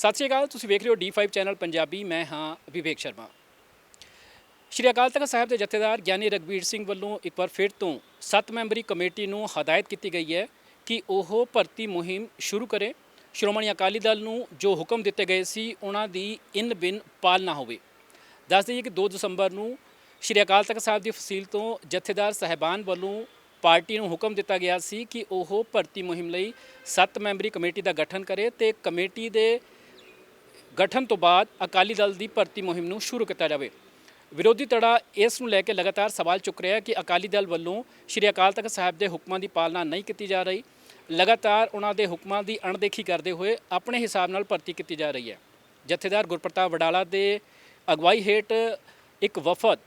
ਸਤਿ ਸ਼੍ਰੀ ਅਕਾਲ, ਤੁਸੀਂ ਵੇਖ ਰਹੇ ਹੋ D5 ਚੈਨਲ ਪੰਜਾਬੀ, ਮੈਂ ਹਾਂ ਵਿਵੇਕ ਸ਼ਰਮਾ। ਸ਼੍ਰੀ ਅਕਾਲ ਤਖਤ ਸਾਹਿਬ ਦੇ ਜਥੇਦਾਰ ਗਿਆਨੀ ਰਗਵੀਰ ਸਿੰਘ ਵੱਲੋਂ ਇੱਕ ਵਾਰ ਫਿਰ ਤੋਂ 7 ਮੈਂਬਰੀ ਕਮੇਟੀ ਨੂੰ ਹਦਾਇਤ ਕੀਤੀ ਗਈ ਹੈ ਕਿ ਉਹ ਭਰਤੀ ਮੁਹਿੰਮ ਸ਼ੁਰੂ ਕਰੇ। ਸ਼੍ਰੋਮਣੀ ਅਕਾਲੀ ਦਲ ਨੂੰ ਜੋ ਹੁਕਮ ਦਿੱਤੇ ਗਏ ਸੀ, ਉਹਨਾਂ ਦੀ ਇਨ ਬਿਨ ਪਾਲਣਾ ਹੋਵੇ। ਦੱਸ ਦਈਏ ਕਿ 2 ਦਸੰਬਰ ਨੂੰ ਸ਼੍ਰੀ ਅਕਾਲ ਤਖਤ ਸਾਹਿਬ ਦੀ ਫਸੀਲ ਤੋਂ ਜਥੇਦਾਰ ਸਹਿਬਾਨ ਵੱਲੋਂ ਪਾਰਟੀ ਨੂੰ ਹੁਕਮ ਦਿੱਤਾ ਗਿਆ ਸੀ ਕਿ ਉਹ ਭਰਤੀ ਮੁਹਿੰਮ ਲਈ 7 ਮੈਂਬਰੀ ਕਮੇਟੀ ਦਾ ਗਠਨ ਕਰੇ ਤੇ ਕਮੇਟੀ ਦੇ ਗਠਨ ਤੋਂ ਬਾਅਦ ਅਕਾਲੀ ਦਲ ਦੀ ਭਰਤੀ ਮੁਹਿੰਮ ਨੂੰ ਸ਼ੁਰੂ ਕੀਤਾ ਜਾਵੇ। ਵਿਰੋਧੀ ਧੜਾ ਇਸ ਨੂੰ ਲੈ ਕੇ ਲਗਾਤਾਰ ਸਵਾਲ ਚੁੱਕ ਰਿਹਾ ਹੈ ਕਿ ਅਕਾਲੀ ਦਲ ਵੱਲੋਂ ਸ਼੍ਰੀ ਅਕਾਲ ਤਖਤ ਸਾਹਿਬ ਦੇ ਹੁਕਮਾਂ ਦੀ ਪਾਲਣਾ ਨਹੀਂ ਕੀਤੀ ਜਾ ਰਹੀ। ਲਗਾਤਾਰ ਉਹਨਾਂ ਦੇ ਹੁਕਮਾਂ ਦੀ ਅਣਦੇਖੀ ਕਰਦੇ ਹੋਏ ਆਪਣੇ ਹਿਸਾਬ ਨਾਲ ਭਰਤੀ ਕੀਤੀ ਜਾ ਰਹੀ ਹੈ। ਜਥੇਦਾਰ ਗੁਰਪ੍ਰਤਾਪ ਵਡਾਲਾ ਦੇ ਅਗਵਾਈ ਹੇਠ ਇੱਕ ਵਫਦ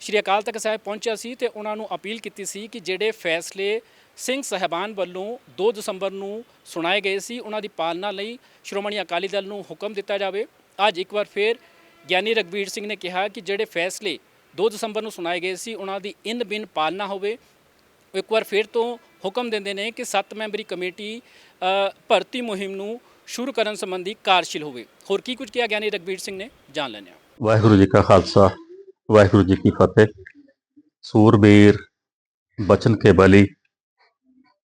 ਸ਼੍ਰੀ ਅਕਾਲ ਤਖਤ ਸਾਹਿਬ ਪਹੁੰਚਿਆ ਸੀ ਤੇ ਉਹਨਾਂ ਨੂੰ ਅਪੀਲ ਕੀਤੀ ਸੀ ਕਿ ਜਿਹੜੇ ਫੈਸਲੇ ਸਿੰਘ ਸਹਿਬਾਨ ਵੱਲੋਂ 2 ਦਸੰਬਰ ਨੂੰ ਸੁਣਾਏ ਗਏ ਸੀ। ਉਹਨਾਂ ਦੀ ਪਾਲਣਾ ਲਈ ਸ਼੍ਰੋਮਣੀ ਅਕਾਲੀ ਦਲ ਨੂੰ ਹੁਕਮ ਦਿੱਤਾ ਜਾਵੇ। ਅੱਜ ਇੱਕ ਵਾਰ ਫਿਰ ਗਿਆਨੀ ਰਗਵੀਰ ਸਿੰਘ ਨੇ ਕਿਹਾ ਕਿ ਜਿਹੜੇ ਫੈਸਲੇ 2 ਦਸੰਬਰ ਨੂੰ ਸੁਣਾਏ ਗਏ ਸੀ, ਉਹਨਾਂ ਦੀ ਇਨ ਬਿਨ ਪਾਲਣਾ ਹੋਵੇ। ਉਹ ਇੱਕ ਵਾਰ ਫਿਰ ਤੋਂ ਹੁਕਮ ਦਿੰਦੇ ਨੇ ਕਿ 7 ਮੈਂਬਰੀ ਕਮੇਟੀ ਭਰਤੀ ਮੁਹਿੰਮ ਨੂੰ ਸ਼ੁਰੂ ਕਰਨ ਸੰਬੰਧੀ ਕਾਰਜਸ਼ੀਲ ਹੋਵੇ। ਹੋਰ ਕੀ ਕੁਝ ਕਿਹਾ ਗਿਆਨੀ ਰਗਵੀਰ ਸਿੰਘ ਨੇ? ਜਾਣ ਲੈਂਦੇ ਹਾਂ। ਵਾਹਿਗੁਰੂ ਜੀ ਕਾ ਖਾਲਸਾ, ਵਾਹਿਗੁਰੂ ਜੀ ਕੀ ਫਤਿਹ। ਸੂਰਬੀਰ ਬਚਨ ਕੇ ਬਲੀ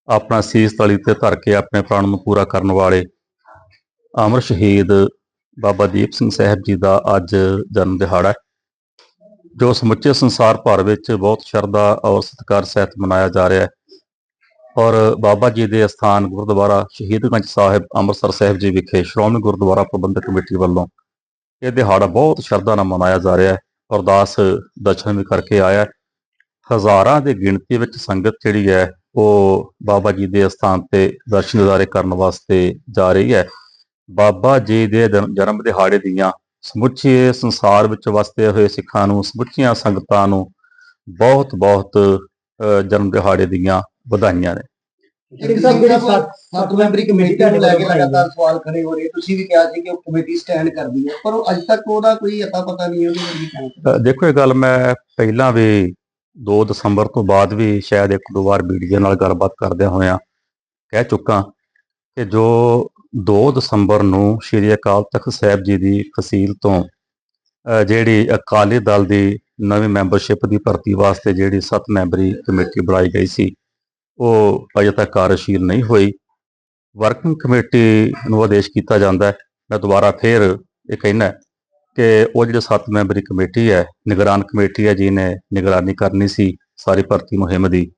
ਆਪਣਾ ਸੀਸ ਤਲੀ ਤੇ ਧਰ ਕੇ ਆਪਣੇ ਪ੍ਰਾਣ ਨੂੰ ਪੂਰਾ ਕਰਨ ਵਾਲੇ ਅਮਰ ਸ਼ਹੀਦ ਬਾਬਾ ਦੀਪ ਸਿੰਘ ਸਾਹਿਬ ਜੀ ਦਾ ਅੱਜ ਜਨਮ ਦਿਹਾੜਾ ਹੈ, ਜੋ ਸਮੁੱਚੇ ਸੰਸਾਰ ਭਰ ਵਿੱਚ ਬਹੁਤ ਸ਼ਰਧਾ ਔਰ ਸਤਿਕਾਰ ਸਹਿਤ ਮਨਾਇਆ ਜਾ ਰਿਹਾ ਹੈ। ਔਰ ਬਾਬਾ ਜੀ ਦੇ ਅਸਥਾਨ ਗੁਰਦੁਆਰਾ ਸ਼ਹੀਦਗੰਜ ਸਾਹਿਬ ਅੰਮ੍ਰਿਤਸਰ ਸਾਹਿਬ ਜੀ ਵਿਖੇ ਸ਼੍ਰੋਮਣੀ ਗੁਰਦੁਆਰਾ ਪ੍ਰਬੰਧਕ ਕਮੇਟੀ ਵੱਲੋਂ ਇਹ ਦਿਹਾੜਾ ਬਹੁਤ ਸ਼ਰਧਾ ਨਾਲ ਮਨਾਇਆ ਜਾ ਰਿਹਾ ਹੈ ਅਰਦਾਸ ਦਰਸ਼ਨ ਵੀ ਕਰਕੇ ਆਇਆ ਹਜ਼ਾਰਾਂ ਦੀ ਗਿਣਤੀ ਵਿੱਚ ਸੰਗਤ ਜਿਹੜੀ ਹੈ ਉਹ ਬਾਬਾ ਜੀ ਦੇ ਸਥਾਨ ਤੇ ਦਰਸ਼ਨ ਦਿਦਾਰੇ ਕਰਨ ਵਾਸਤੇ ਜਾ ਰਹੀ ਹੈ। ਬਾਬਾ ਜੀ ਦੇ ਜਨ- ਜਨਮ ਦਿਹਾੜੇ ਦੀਆਂ ਸਮੁੱਚੇ ਸੰਸਾਰ ਵਿੱਚ ਵਸਦੇ ਹੋਏ ਸਿੱਖਾਂ ਨੂੰ ਸਮੁੱਚੀਆਂ ਸੰਗਤਾਂ ਨੂੰ ਬਹੁਤ ਬਹੁਤ ਜਨਮ ਦਿਹਾੜੇ ਦੀਆਂ ਵਧਾਈਆਂ ਨੇ। ਇੱਕ ਸਾਹਿਬ ਜਿਹੜੀ ਸੱਤ ਮੈਂਬਰੀ ਕਮੇਟੀ ਨੂੰ ਲੈ ਕੇ ਲਗਾਤਾਰ ਸਵਾਲ ਖੜੇ ਹੋ ਰਹੇ ਤੁਸੀਂ ਵੀ ਕਿਹਾ ਸੀ ਕਿ ਉਹ ਕਮੇਟੀ ਸਟੈਂਡ ਕਰਦੀ ਹੈ ਪਰ ਉਹ ਅੱਜ ਤੱਕ ਉਹਦਾ ਕੋਈ ਅਤਾ ਪਤਾ ਨਹੀਂ ਕੀ ਅ, ਦੇਖੋ ਇਹ ਗੱਲ ਮੈਂ ਪਹਿਲਾਂ ਵੀ 2 ਦਸੰਬਰ ਤੋਂ ਬਾਅਦ ਵੀ ਸ਼ਾਇਦ ਇੱਕ ਦੋ ਵਾਰ ਮੀਡੀਆ ਨਾਲ ਗੱਲਬਾਤ ਕਰਦਿਆਂ ਹੋਇਆਂ ਕਹਿ ਚੁੱਕਾ ਕਿ ਜੋ 2 ਦਸੰਬਰ ਨੂੰ ਸ਼੍ਰੀ ਅਕਾਲ ਤਖਤ ਸਾਹਿਬ ਜੀ ਦੀ ਫਸੀਲ ਤੋਂ ਜਿਹੜੀ ਅਕਾਲੀ ਦਲ ਦੀ ਨਵੀਂ ਮੈਂਬਰਸ਼ਿਪ ਦੀ ਭਰਤੀ ਵਾਸਤੇ ਜਿਹੜੀ 7 ਮੈਂਬਰੀ ਕਮੇਟੀ ਬਣਾਈ ਗਈ ਸੀ, ਉਹ ਅਜੇ ਤੱਕ ਕਾਰਜਸ਼ੀਲ ਨਹੀਂ ਹੋਈ। ਵਰਕਿੰਗ ਕਮੇਟੀ ਨੂੰ ਆਦੇਸ਼ ਕੀਤਾ ਜਾਂਦਾ ਹੈ। ਮੈਂ ਦੁਬਾਰਾ ਫੇਰ ਇਹ ਕਹਿਣਾ ਕਿ ਉਹ ਜਿਹੜੇ 7 ਮੈਂਬਰੀ ਕਮੇਟੀ ਹੈ ਨਿਗਰਾਨ ਕਮੇਟੀ ਹੈ ਜਿਹਨੇ ਨਿਗਰਾਨੀ ਕਰਨੀ ਸੀ ਸਾਰੀ ਭਰਤੀ ਮੁਹਿੰਮ ਦੀ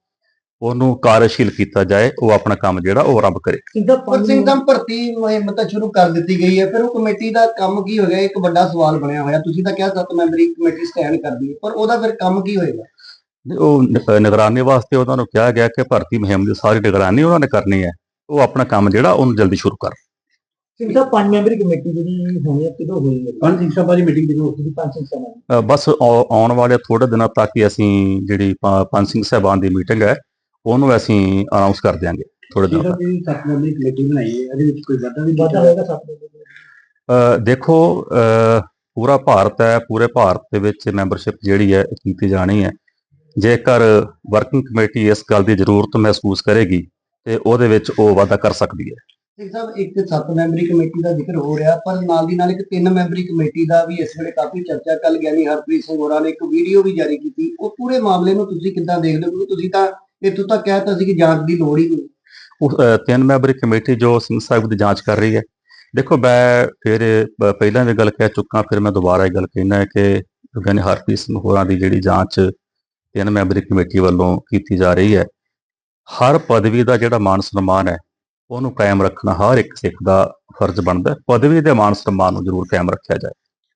ਉਹਨੂੰ ਕਾਰਜਸ਼ੀਲ ਕੀਤਾ ਜਾਏ ਉਹ ਆਪਣਾ ਕੰਮ ਜਿਹੜਾ ਉਹ ਆਰੰਭ ਕਰੇ। ਪਰ ਸਿੰਘ ਸਾਹਿਬ ਭਰਤੀ ਮੁਹਿੰਮ ਤਾਂ ਸ਼ੁਰੂ ਕਰ ਦਿੱਤੀ ਗਈ ਹੈ ਫਿਰ ਉਹ ਕਮੇਟੀ ਦਾ ਕੰਮ ਕੀ ਹੋਏਗਾ ਇੱਕ ਵੱਡਾ ਸਵਾਲ ਬਣਿਆ ਹੋਇਆ। ਤੁਸੀਂ ਤਾਂ ਕਿਹਾ ਸੱਤ ਮੈਂਬਰੀ ਕਮੇਟੀ ਸਟੈਂਡ ਕਰਦੀ ਹੈ ਪਰ ਉਹਦਾ ਫਿਰ ਕੰਮ ਕੀ ਹੋਏਗਾ? ਉਹ ਨਿਗਰਾਨੀ ਵਾਸਤੇ ਉਹਨਾਂ ਨੂੰ ਕਿਹਾ ਗਿਆ ਕਿ ਭਰਤੀ ਮੁਹਿੰਮ ਦੀ ਸਾਰੀ ਨਿਗਰਾਨੀ ਉਹਨਾਂ ਨੇ ਕਰਨੀ ਹੈ। ਉਹ ਆਪਣਾ ਕੰਮ ਜਿਹੜਾ ਉਹਨੂੰ ਜਲਦੀ ਸ਼ੁਰੂ ਕਰ। ਸਿੰਘ ਸਾਹਿਬ ਪੰਜ ਮੈਂਬਰੀ ਕਮੇਟੀ ਜਿਹੜੀ ਹੋਣੀ ਹੈ ਕਿਦੋਂ ਹੋਈ ਹੈ? ਪੰਜ ਸਿੰਘ ਸਾਹਿਬਾਂ ਦੀ ਮੀਟਿੰਗ ਕਿਦੋਂ ਜਿਹੜੀ ਪੰਜ ਸਿੰਘ ਸਾਹਿਬਾਂ ਦੀ। ਬਸ ਆਉ- ਆਉਣ ਵਾਲੇ ਥੋੜੇ ਦਿਨਾਂ ਤੱਕ ਹੀ ਅਸੀਂ ਜਿਹੜੀ ਪ- ਪੰਜ ਸਿੰਘ ਸਾਹਿਬਾਨ ਦੀ ਮੀਟਿੰਗ ਹੈ ਉਹਨੂੰ ਅਸੀਂ ਅਨਾਉਂਸ ਕਰ ਦਿਆਂਗੇ ਥੋੜੇ ਦਿਨਾਂ ਤੱਕ। ਜਿਹੜੀ ਸੱਤ ਮੈਂਬਰੀ ਕਮੇਟੀ ਬਣਾਈ ਹੈ ਇਹਦੇ ਵਿੱਚ ਕੋਈ ਵਾਧਾ ਵੀ ਵਾਧਾ ਹੋਏਗਾ ਸੱਤ ਮੈਂਬਰੀ ਕਮੇਟੀ ਅ, ਦੇਖੋ ਅ, ਪੂਰਾ ਭਾਰਤ ਹੈ ਪੂਰੇ ਭਾਰਤ ਦੇ ਵਿੱਚ ਮੈਂਬਰਸ਼ਿਪ ਜਿਹੜੀ ਹੈ ਇਹ ਕੀਤੀ ਜਾਣੀ ਹੈ। ਜੇਕਰ ਵਰਕਿੰਗ ਕਮੇਟੀ ਇਸ ਗੱਲ ਦੀ ਜ਼ਰੂਰਤ ਮਹਿਸੂਸ ਕਰੇਗੀ ਤੇ ਉਹਦੇ ਵਿੱਚ ਉਹ ਵਾਧਾ ਕਰ ਸਕਦੀ ਹੈ। ਸਾਹਿਬ ਇੱਕ ਸੱਤ ਮੈਂਬਰੀ ਕਮੇਟੀ ਦਾ ਜ਼ਿਕਰ ਹੋ ਰਿਹਾ, ਪਰ ਨਾਲ ਦੀ ਨਾਲ ਇੱਕ ਤਿੰਨ ਮੈਂਬਰੀ ਕਮੇਟੀ ਦਾ ਵੀ ਇਸ ਵੇਲੇ ਕਾਫੀ ਚਰਚਾ ਕੱਲ ਗਿਆਨੀ ਹਰਪ੍ਰੀਤ ਸਿੰਘ ਹੋਰਾਂ ਨੇ ਇੱਕ ਵੀਡੀਓ ਵੀ ਜਾਰੀ ਕੀਤੀ। ਉਹ ਪੂਰੇ ਮਾਮਲੇ ਨੂੰ ਤੁਸੀਂ ਕਿੱਦਾਂ ਦੇਖਦੇ ਹੋ? ਕਿਉਂਕਿ ਤੁਸੀਂ ਤਾਂ ਇੱਥੋਂ ਤੱਕ ਕਹਿਤਾ ਸੀ ਕਿ ਜਾਂਚ ਦੀ ਲੋੜ ਹੀ ਨਹੀਂ। ਉਹ ਤਿੰਨ ਮੈਂਬਰੀ ਕਮੇਟੀ ਜੋ ਸਿੰਘ ਸਾਹਿਬ ਦੀ ਜਾਂਚ ਕਰ ਰਹੀ ਹੈ। ਦੇਖੋ, ਮੈਂ ਫਿਰ ਪਹਿਲਾਂ ਵੀ ਗੱਲ ਕਹਿ ਚੁੱਕਾ, ਫਿਰ ਮੈਂ ਦੁਬਾਰਾ ਇਹ ਗੱਲ ਕਹਿਣਾ ਕਿ ਗਿਆਨੀ ਹਰਪ੍ਰੀਤ ਸਿੰਘ ਹੋਰਾਂ ਦੀ ਜਿਹੜੀ ਜਾਂਚ ਤਿੰਨ ਮੈਂਬਰੀ ਕਮੇਟੀ ਵੱਲੋਂ ਕੀਤੀ ਜਾ ਰਹੀ ਹੈ। ਹਰ ਪਦਵੀ ਦਾ ਜਿਹੜਾ ਮਾਨ ਸਨਮਾਨ ਹੈ ਉਹਨੂੰ ਕਾਇਮ ਰੱਖਣਾ ਹਰ ਇੱਕ ਸਿੱਖ ਦਾ ਫਰਜ਼ ਬਣਦਾ ਪਦਵੀ ਦੇ ਮਾਨ ਸਨਮਾਨ ਨੂੰ ਜ਼ਰੂਰ ਕਾਇਮ ਰੱਖਿਆ ਜਾਏ।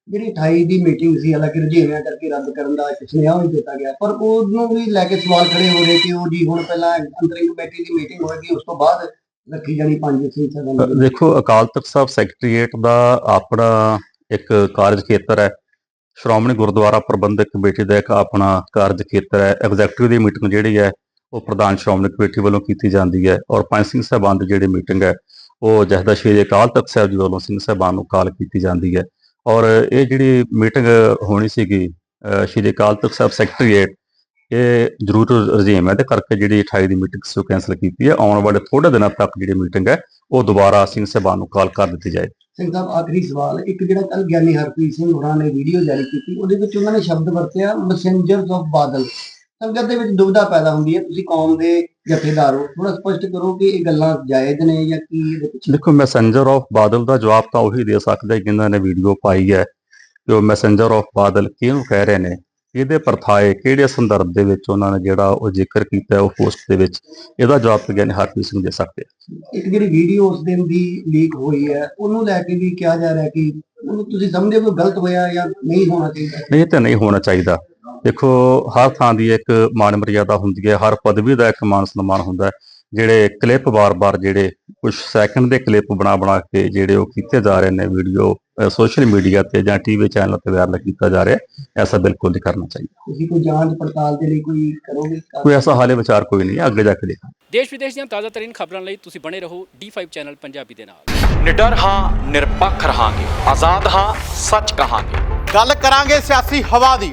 ਜਿਹੜੀ 28 ਦੀ ਮੀਟਿੰਗ ਸੀ ਹਾਲਾਂਕਿ ਰੁਝੇਵਿਆਂ ਕਰਕੇ ਰੱਦ ਕਰਨ ਦਾ ਇੱਕ ਸੁਨੇਹਾ ਵੀ ਦਿੱਤਾ ਗਿਆ ਪਰ ਉਹਨੂੰ ਵੀ ਲੈ ਕੇ ਸਵਾਲ ਖੜੇ ਹੋ ਰਹੇ ਕਿ ਉਹ ਜੀ ਹੁਣ ਪਹਿਲਾਂ ਅੰਤਰਿਮ ਕਮੇਟੀ ਦੀ ਮੀਟਿੰਗ ਹੋਏਗੀ ਉਸ ਤੋਂ ਬਾਅਦ ਰੱਖੀ ਜਾਣੀ ਪੰਜ ਸਿੰਘ ਦੀ ਦੇਖੋ ਅਕਾਲ ਤਖਤ ਸਾਹਿਬ ਸੈਕਟਰੀਏਟ ਦਾ ਆਪਣਾ ਇੱਕ ਕਾਰਜ ਖੇਤਰ ਹੈ। ਸ਼੍ਰੋਮਣੀ ਗੁਰਦੁਆਰਾ ਪ੍ਰਬੰਧਕ ਕਮੇਟੀ ਦਾ ਇੱਕ ਆਪਣਾ ਕਾਰਜ ਖੇਤਰ ਹੈ। ਐਗਜ਼ੈਕਟਿਵ ਦੀ ਮੀਟਿੰਗ ਜਿਹੜੀ ਹੈ ਉਹ ਪ੍ਰਧਾਨ ਸ਼੍ਰੋਮਣੀ ਕਮੇਟੀ ਵੱਲੋਂ ਕੀਤੀ ਜਾਂਦੀ ਹੈ ਔਰ ਪੰਜ ਸਿੰਘ ਸਾਹਿਬਾਨ ਦੀ ਜਿਹੜੀ ਮੀਟਿੰਗ ਹੈ, ਉਹ ਜਹਦਾ ਸ਼੍ਰੀ ਅਕਾਲ ਤਖਤ ਸਾਹਿਬ ਜੀ ਵੱਲੋਂ ਸਿੰਘ ਸਾਹਿਬਾਨ ਨੂੰ ਕਾਲ ਕੀਤੀ ਜਾਂਦੀ ਹੈ। ਔਰ ਇਹ ਜਿਹੜੀ ਮੀਟਿੰਗ ਹੋਣੀ ਸੀਗੀ ਸ਼੍ਰੀ ਅਕਾਲ ਤਖਤ ਸਾਹਿਬ ਸੈਕਟਰੀਏਟ, ਇਹ ਜ਼ਰੂਰ ਰਜੀਮ ਹੈ। ਤੇ ਕਰਕੇ ਜਿਹੜੀ 28 ਦੀ ਮੀਟਿੰਗ ਸੀ ਕੈਨਸਲ ਕੀਤੀ ਹੈ। ਆਉਣ ਵਾਲੇ ਥੋੜੇ ਦਿਨਾਂ ਤੱਕ ਜਿਹੜੀ ਮੀਟਿੰਗ ਹੈ, ਉਹ ਦੁਬਾਰਾ ਸਿੰਘ ਸਾਹਿਬਾਨ ਨੂੰ ਕਾਲ ਕਰ ਦਿੱਤੀ ਜਾਏ। ਸਿੰਘ ਸਾਹਿਬ, ਆਖਰੀ ਸਵਾਲ, ਇੱਕ ਜਿਹੜਾ ਕੱਲ ਗਿਆਨੀ ਹਰਪ੍ਰੀਤ ਸਿੰਘ ਹੋਰਾਂ ਨੇ ਵੀਡੀਓ ਜਾਰੀ ਕੀਤੀ, ਉਹਦੇ ਵਿੱਚ ਉਹਨਾਂ ਨੇ ਸ਼ਬਦ ਵਰਤਿਆ ਮੈਸੇਂਜਰਸ ਆਫ ਬਾਦਲ ਸੰਗਤ ਦੇ ਵਿੱਚ ਦੁਬਿਧਾ ਪੈਦਾ ਹੁੰਦੀ ਹੈ। ਤੁਸੀਂ ਕੌਮ ਦੇ ਜਥੇਦਾਰ ਹੋ। ਥੋੜਾ ਸਪਸ਼ਟ ਕਰੋ ਕਿ ਇਹ ਗੱਲਾਂ ਜਾਇਜ਼ ਨੇ ਜਾਂ ਕੀ ਇਹਦੇ ਪਿੱਛੇ? ਦੇਖੋ ਮੈਸੇਂਜਰ ਆਫ ਬਾਦਲ ਦਾ ਜਵਾਬ ਤਾਂ ਉਹੀ ਦੇ ਸਕਦਾ ਹੈ ਜਿਨ੍ਹਾਂ ਨੇ ਵੀਡੀਓ ਪਾਈ ਹੈ ਕਿ ਉਹ ਮੈਸੇਂਜਰ ਆਫ ਬਾਦਲ ਕਿਹਨੂੰ ਕਹਿ ਰਹੇ ਨੇ? ਇਹਦੇ ਪਰਥਾਏ ਕਿਹੜੇ ਸੰਦਰਭ ਦੇ ਵਿੱਚ ਉਹਨਾਂ ਨੇ ਜਿਹੜਾ ਉਹ ਜ਼ਿਕਰ ਕੀਤਾ ਉਹ ਪੋਸਟ ਦੇ ਵਿੱਚ? ਇਹਦਾ ਜਵਾਬ ਤਾਂ ਗਿਆਨੀ ਹਰਪ੍ਰੀਤ ਸਿੰਘ ਦੇ ਸਕਦੇ ਇੱਕ ਜਿਹੜੀ ਵੀਡੀਓ ਉਸ ਦਿਨ ਦੀ ਲੀਕ ਹੋਈ ਹੈ ਉਹਨੂੰ ਲੈ ਕੇ ਵੀ ਕਿਹਾ ਜਾ ਰਿਹਾ ਕਿ ਉਹਨੂੰ ਤੁਸੀਂ ਸਮਝਦੇ ਹੋ ਗਲਤ ਹੋਇਆ ਜਾਂ ਨਹੀਂ ਹੋਣਾ ਚਾਹੀਦਾ? ਨਹੀਂ ਤੇ ਨਹੀਂ ਹੋਣਾ ਚਾਹੀਦਾ। ਦੇਖੋ ਹਰ ਥਾਂ ਦੀ ਇੱਕ ਮਾਨ ਮਰਿਆਦਾ ਹੁੰਦੀ ਹੈ ਹਰ ਪਦਵੀ ਦਾ ਇੱਕ ਮਾਨ ਸਨਮਾਨ ਹੁੰਦਾ ਹੈ। ਜਿਹੜੇ ਕਲਿੱਪ ਬਾਰ-ਬਾਰ ਜਿਹੜੇ ਕੁਝ ਸੈਕਿੰਡ ਦੇ ਕਲਿੱਪ ਬਣਾ ਬਣਾ ਕੇ ਜਿਹੜੇ ਉਹ ਕੀਤੇ ਜਾ ਰਹੇ ਨੇ ਵੀਡੀਓ ਸੋਸ਼ਲ ਮੀਡੀਆ ਤੇ ਜਾਂ ਟੀਵੀ ਚੈਨਲ ਤੇ ਵਾਇਰਲ ਕੀਤਾ ਜਾ ਰਿਹਾ ਐਸਾ ਬਿਲਕੁਲ ਨਹੀਂ ਕਰਨਾ ਚਾਹੀਦਾ। ਤੁਸੀਂ ਕੋਈ ਜਾਂਚ ਪੜਤਾਲ ਦੇ ਲਈ ਕੋਈ ਕਰੋਗੇ? ਕੋਈ ਐਸਾ ਹਾਲੇ ਵਿਚਾਰ ਕੋਈ ਨਹੀਂ ਅੱਗੇ ਜਾ ਕੇ ਦੇਖਾਂਗੇ। ਦੇਸ਼ ਵਿਦੇਸ਼ ਦੀਆਂ ਤਾਜ਼ਾ ਤਰੀਨ ਖਬਰਾਂ ਲਈ ਤੁਸੀਂ ਬਣੇ ਰਹੋ D5 ਚੈਨਲ ਪੰਜਾਬੀ ਦੇ ਨਾਲ। ਨਿਡਰ ਹਾਂ ਨਿਰਪੱਖ ਰਹਾਂਗੇ ਆਜ਼ਾਦ ਹਾਂ ਸੱਚ ਕਹਾਂਗੇ। ਗੱਲ ਕਰਾਂਗੇ ਸਿਆਸੀ ਹਵਾ ਦੀ।